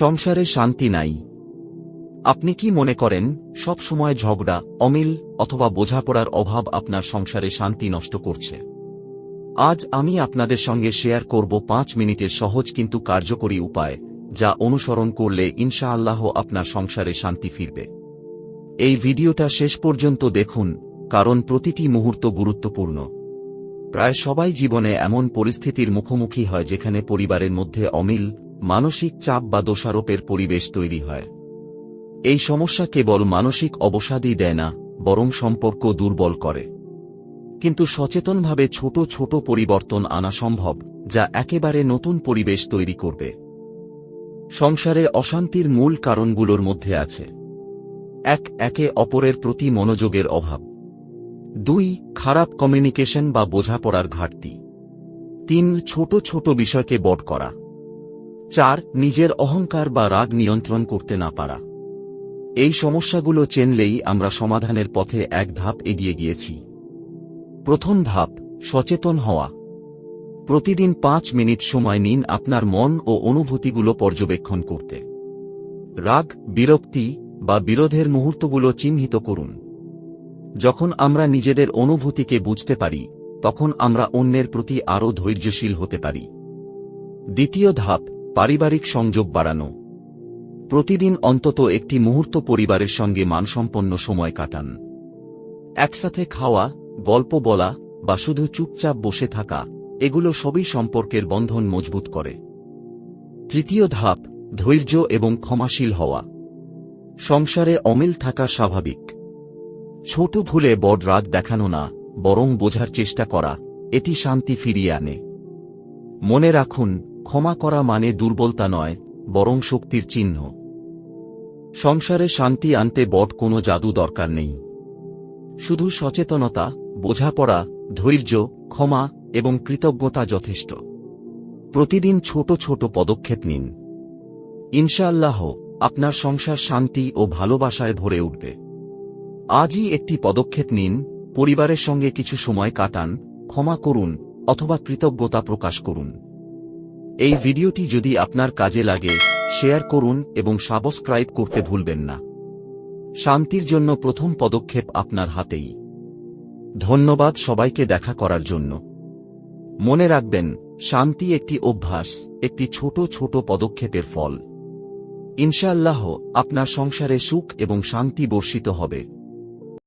সংসারে শান্তি নাই। আপনি কি মনে করেন, সব সময় ঝগড়া, অমিল অথবা বোঝাপড়ার অভাব আপনার সংসারে শান্তি নষ্ট করছে। আজ আমি আপনাদের সঙ্গে শেয়ার করব পাঁচ মিনিটের সহজ কিন্তু কার্যকরী উপায়, যা অনুসরণ করলে ইনশাআল্লাহ আপনার সংসারে শান্তি ফিরবে। এই ভিডিওটা শেষ পর্যন্ত দেখুন, কারণ প্রতিটি মুহূর্ত গুরুত্বপূর্ণ। প্রায় সবাই জীবনে এমন পরিস্থিতির মুখোমুখি হয় যেখানে পরিবারের মধ্যে অমিল মানসিক চাপ বা দোষারোপের পরিবেশ তৈরি হয়। এই সমস্যা কেবল মানসিক অবসাদই দেয় না, বরং সম্পর্ক দুর্বল করে। কিন্তু সচেতনভাবে ছোট ছোট পরিবর্তন আনা সম্ভব, যা একেবারে নতুন পরিবেশ তৈরি করবে। সংসারে অশান্তির মূল কারণগুলোর মধ্যে আছে। এক, একে অপরের প্রতি মনোযোগের অভাব। দুই, খারাপ কমিউনিকেশন বা বোঝাপড়ার ঘাটতি। তিন, ছোট ছোট বিষয়কে বট করা। চার, নিজের অহংকার বা রাগ নিয়ন্ত্রণ করতে না পারা। এই সমস্যাগুলো চেনলেই আমরা সমাধানের পথে এক ধাপ এগিয়ে গিয়েছি। প্রথম ধাপ, সচেতন হওয়া। প্রতিদিন পাঁচ মিনিট সময় নিন আপনার মন ও অনুভূতিগুলো পর্যবেক্ষণ করতে। রাগ, বিরক্তি বা বিরোধের মুহূর্তগুলো চিহ্নিত করুন। যখন আমরা নিজেদের অনুভূতিকে বুঝতে পারি, তখন আমরা অন্যের প্রতি আরও ধৈর্যশীল হতে পারি। দ্বিতীয় ধাপ পারিবারিক সংযোগ বাড়ানো। প্রতিদিন অন্তত একটি মুহূর্ত পরিবারের সঙ্গে মানসম্পন্ন সময় কাটান। একসাথে খাওয়া, গল্প বলা বা শুধু চুপচাপ বসে থাকা, এগুলো সবই সম্পর্কের বন্ধন মজবুত করে। তৃতীয় ধাপ, ধৈর্য এবং ক্ষমাশীল হওয়া। সংসারে অমিল থাকা স্বাভাবিক। ছোট ভুলে বড় রাগ দেখানো না, বরং বোঝার চেষ্টা করা, এটি শান্তি ফিরিয়ে আনে। মনে রাখুন ক্ষমা করা মানে দুর্বলতা নয়, বরং শক্তির চিহ্ন। সংসারে শান্তি আনতে বট কোনো জাদু দরকার নেই। শুধু সচেতনতা, বোঝাপড়া, ধৈর্য, ক্ষমা এবং কৃতজ্ঞতা যথেষ্ট। প্রতিদিন ছোট ছোট পদক্ষেপ নিন। ইনশাআল্লাহ, আপনার সংসার শান্তি ও ভালোবাসায় ভরে উঠবে। আজই একটি পদক্ষেপ নিন, পরিবারের সঙ্গে কিছু সময় কাটান, ক্ষমা করুন, অথবা কৃতজ্ঞতা প্রকাশ করুন। এই ভিডিওটি যদি আপনার কাজে লাগে, শেয়ার করুন এবং সাবস্ক্রাইব করতে ভুলবেন না। শান্তির জন্য প্রথম পদক্ষেপ আপনার হাতেই। ধন্যবাদ সবাইকে দেখা করার জন্য। মনে রাখবেন, শান্তি একটি অভ্যাস, একটি ছোট ছোট পদক্ষেপের ফল। ইনশাআল্লাহ, আপনার সংসারে সুখ এবং শান্তি বর্ষিত হবে।